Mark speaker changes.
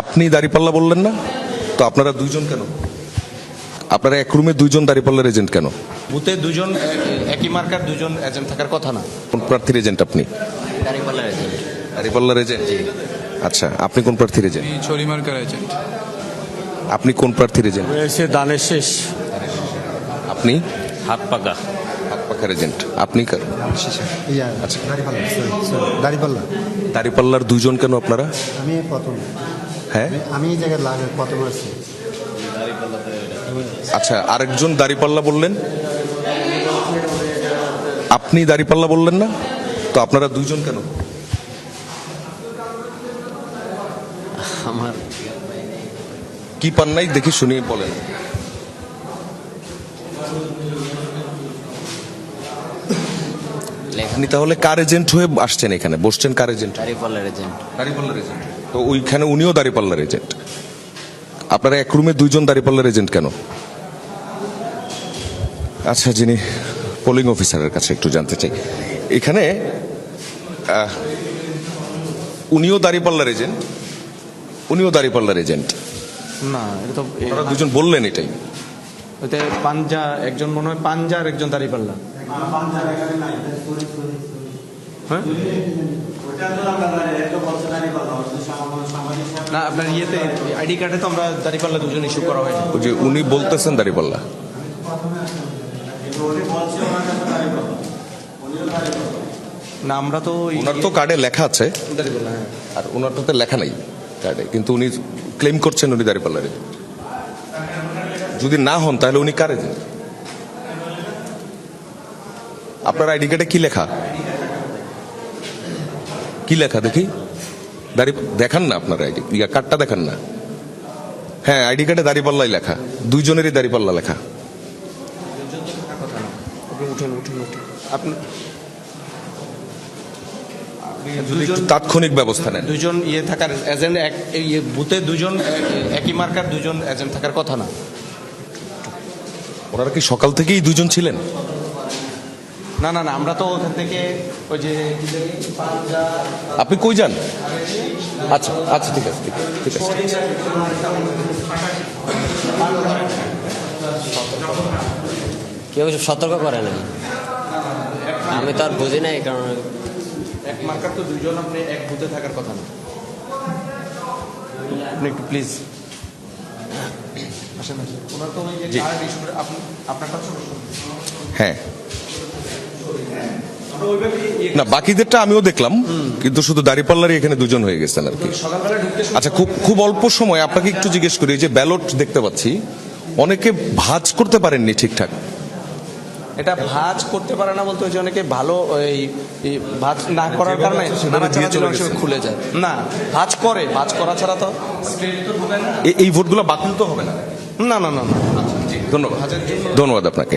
Speaker 1: আপনি দাঁড়িপাল্লা বললেন না? তো আপনারা দুইজন কেন? আপনারা এক রুমে দুইজন দাঁড়িপাল্লার এজেন্ট কেন?
Speaker 2: বুথে দুজন একই মার্কার দুজন এজেন্ট থাকার কথা না?
Speaker 1: কোন প্রার্থীর এজেন্ট আপনি?
Speaker 3: দাঁড়িপাল্লার এজেন্ট
Speaker 1: দাঁড়িপাল্লার এজেন্ট আচ্ছা আপনি কোন প্রার্থীর এজেন্ট
Speaker 4: ছড়িমার্কার এজেন্ট
Speaker 1: আপনি কোন প্রার্থীর এজেন্ট
Speaker 2: রয়েছে দানের শেষ।
Speaker 1: আপনি?
Speaker 3: হাত পাকা।
Speaker 1: হাত পাখার এজেন্ট আপনি কার? আচ্ছা।
Speaker 5: দাড়িপাল্লা।
Speaker 1: দাঁড়িপাল্লার দুইজন কেন আপনারা?
Speaker 5: আমি প্রথম।
Speaker 1: হ্যাঁ?
Speaker 5: আমি এই জায়গায় লাগে
Speaker 1: আচ্ছা আরেকজন দাঁড়িপাল্লা বললেন। আপনি দাঁড়িপাল্লা বললেন না? তো আপনারা দুইজন কেন?
Speaker 3: আমার
Speaker 1: কি পান নাই? দেখি শুনি বলেন। আপনি তাহলে কার এজেন্ট হয়ে আসছেন এখানে? বসছেন কার এজেন্ট?
Speaker 3: দাঁড়িপাল্লার এজেন্ট।
Speaker 1: দাঁড়িপাল্লার এজেন্ট। তো ওইখানে উনিও দাঁড়িপাল্লার এজেন্ট। আপনারা এক রুমে দুইজন দাঁড়িপাল্লার এজেন্ট কেন? আচ্ছা যিনি পোলিং অফিসারের কাছে একটু জানতে চাই। এখানে উনিও দাঁড়িপাল্লার এজেন্ট উনিও দাঁড়িপাল্লার এজেন্ট।
Speaker 2: না এটা তো
Speaker 1: দুজন বললেন এটাই।
Speaker 2: ওতে পাঞ্জা একজন মনে হয় পাঞ্জা আর একজন দাঁড়িপাল্লা হ্যাঁ? না আপনার ইয়েতে আইডি কার্ডে তো আমরা দাঁড়িপাল্লা দুজন ইস্যু করা হয়নি।
Speaker 1: ওই যে উনি বলতেছেন দাঁড়িপাল্লা।
Speaker 2: না আমরা তো
Speaker 1: ওনার তো কার্ডে লেখা আছে।
Speaker 2: হ্যাঁ।
Speaker 1: আর ওনারটাতে লেখা নাই কার্ডে কিন্তু উনি ক্লেম করছেন উনি দাঁড়িপাল্লার। যদি না হন তাহলে উনি কার এজেন্ট আপনার আইডি কার্ডে কি লেখা? কি লেখা দেখি? দাড়ি দেখান না আপনার আইডি ইয়া কার্ডটা দেখান না। হ্যাঁ আইডি কার্ডে দাঁড়িপাল্লাই লেখা দুইজনেরই দাঁড়িপাল্লা লেখা।
Speaker 2: আপনি
Speaker 1: তাৎক্ষণিক ব্যবস্থা নেন।
Speaker 2: দুজন ইয়ে থাকার এজেন্ট এক ইয়ে বুথে দুজন একই মার্কার দুজন এজেন্ট থাকার কথা না।
Speaker 1: ওনারা কি সকাল থেকেই দুজন ছিলেন?
Speaker 2: না না না আমরা তো ওখান থেকে ওই যে
Speaker 1: আপনি কই যান? আচ্ছা আচ্ছা ঠিক আছে ঠিক আছে ঠিক আছে।
Speaker 3: কেউ এসব সতর্ক করে না আমি তো আর বুঝি না এই কারণে
Speaker 2: এক মার্কার তো দুজন আপনি এক বুথে থাকার কথা না। আপনি একটু প্লিজ আসেন আসেন। ওনার তো ওই যে
Speaker 1: জি।
Speaker 2: কার্ড ইস্যু আপনি আপনারটা ছোট
Speaker 1: হ্যাঁ। না বাকিদেরটা আমিও দেখলাম কিন্তু শুধু দাঁড়িপাল্লারই এখানে দুজন হয়ে গেছেন আর কি। আচ্ছা খুব খুব অল্প সময় আপনাকে একটু জিজ্ঞেস করি এই যে ব্যালট দেখতে পাচ্ছি অনেকে ভাঁজ করতে পারেননি ঠিকঠাক।
Speaker 2: এটা ভাঁজ করতে পারে না বলতে ওই যে অনেকে ভালো এই ভাঁজ না করার কারণে। খুলে যায়। না ভাঁজ করে ভাঁজ করা ছাড়া তো
Speaker 1: এই ভোটগুলো বাতিল তো হবে না।
Speaker 2: না না না না।
Speaker 1: ধন্যবাদ। ধন্যবাদ আপনাকে।